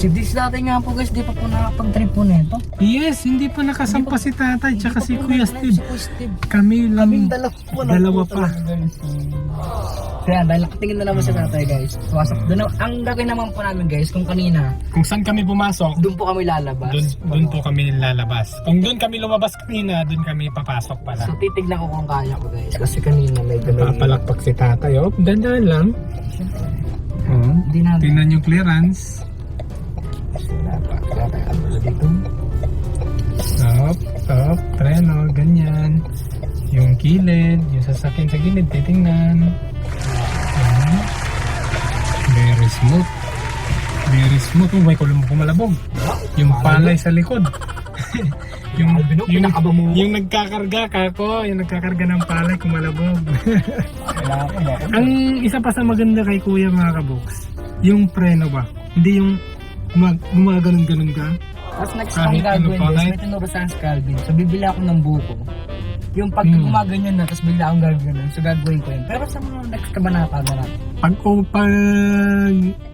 Si Dis dati nga po guys, di pa po nakapag-trip po nito. Yes, hindi pa nakasampa si tatay tsaka si Kuya Steve. Si Kuya Steve. Kami Kaming lang. dalawa po lang Dalawa po pa. Kaya dahil nakatingin na naman sa tatay guys. Pasok. Doon ang gagawin naman po namin guys, kung kanina, Kung saan kami pumasok, doon po kami lalabas. doon, doon po kami lalabas. Kung doon kami lumabas kanina, doon kami papasok pala. So titignan ko kung kaya ko guys. Kasi kanina medyo may... Papalakpak si tatay. Oh, dandan lang. Oh. Hindi. Tingnan yung clearance. Dito. Stop, stop, treno, ganyan. Yung kilid, yung sasakyan sa gilid, titingnan. Ayan. Very smooth. Very smooth. Oh, may kulong kumalabog. Yung palay sa likod. yung, yung, mo. yung nagkakarga kako, yung nagkakarga ng palay kumalabog. Ko? Ang isa pa sa maganda kay kuya mga kaboks, yung preno ba? Hindi yung gumag gumaganon-ganon ka. Tapos next Kahit kong gagawin ano pa, guys, kahit- may tinuro sa Hans Calvin. So bibili ako ng buko. Yung pag Hmm. gumaganyan na, tapos bigla akong gagawin. So gagawin ko yun. Pero sa mga next kabanata na natin. Pag, o, pag,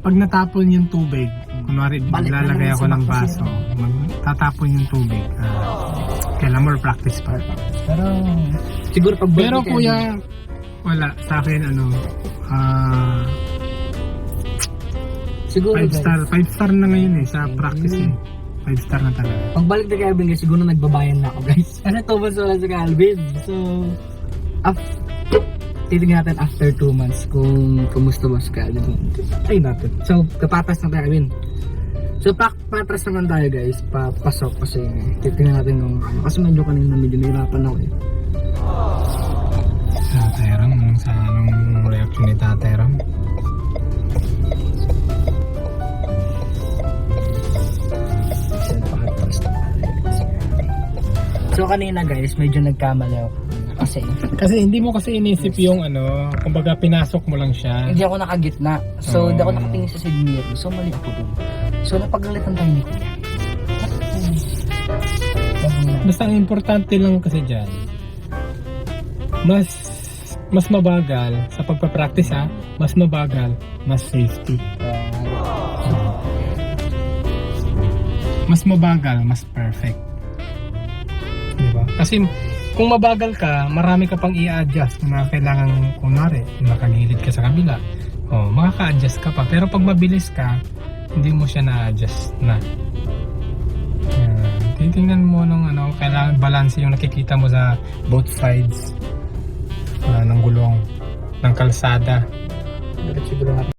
pag natapon yung tubig, kunwari Balik na lalagay naman ako sa ng baso, mag, tatapon yung tubig. Ah, kailan more practice pa. Pero siguro pag Pero kuya, wala. Sa akin, ano, ah, siguro 5 guys, star. 5 star na ngayon eh, sa practice eh. 5 star na talaga. pagbalik na Calvin guys, siguro nagbabayan na ako guys. Kasi months wala si Calvin. So, af titignan natin after 2 months kung kumusta ba si Calvin. Ay natin. So, kapatas na tayo. So, pa patras naman tayo guys. Papasok kasi titignan natin kung ano. Kasi medyo kanina medyo nahirapan ako eh. Ram, anong sa anong reaction ni So, kanina guys, medyo nagkamali ako. Kasi, Kasi hindi mo kasi inisip yung ano, kumbaga pinasok mo lang siya. hindi ako nakagitna. So, hindi ako Oh. nakatingin sa side mirror. So, mali ako dun. So, napagalitan tayo ni Kuya. Basta ang importante lang kasi dyan, mas mas mabagal sa pagpa-practice ha, mas mabagal, mas safety. Mas mabagal, mas perfect. Kasi kung mabagal ka, marami ka pang i-adjust na kailangan, kunwari, nakagilid ka sa kabila, oh, makaka-adjust ka pa. Pero pag mabilis ka, hindi mo siya na-adjust na. Yan. Titingnan mo nung ano, kailangan balance yung nakikita mo sa both sides ah, ng gulong, ng kalsada. Natin.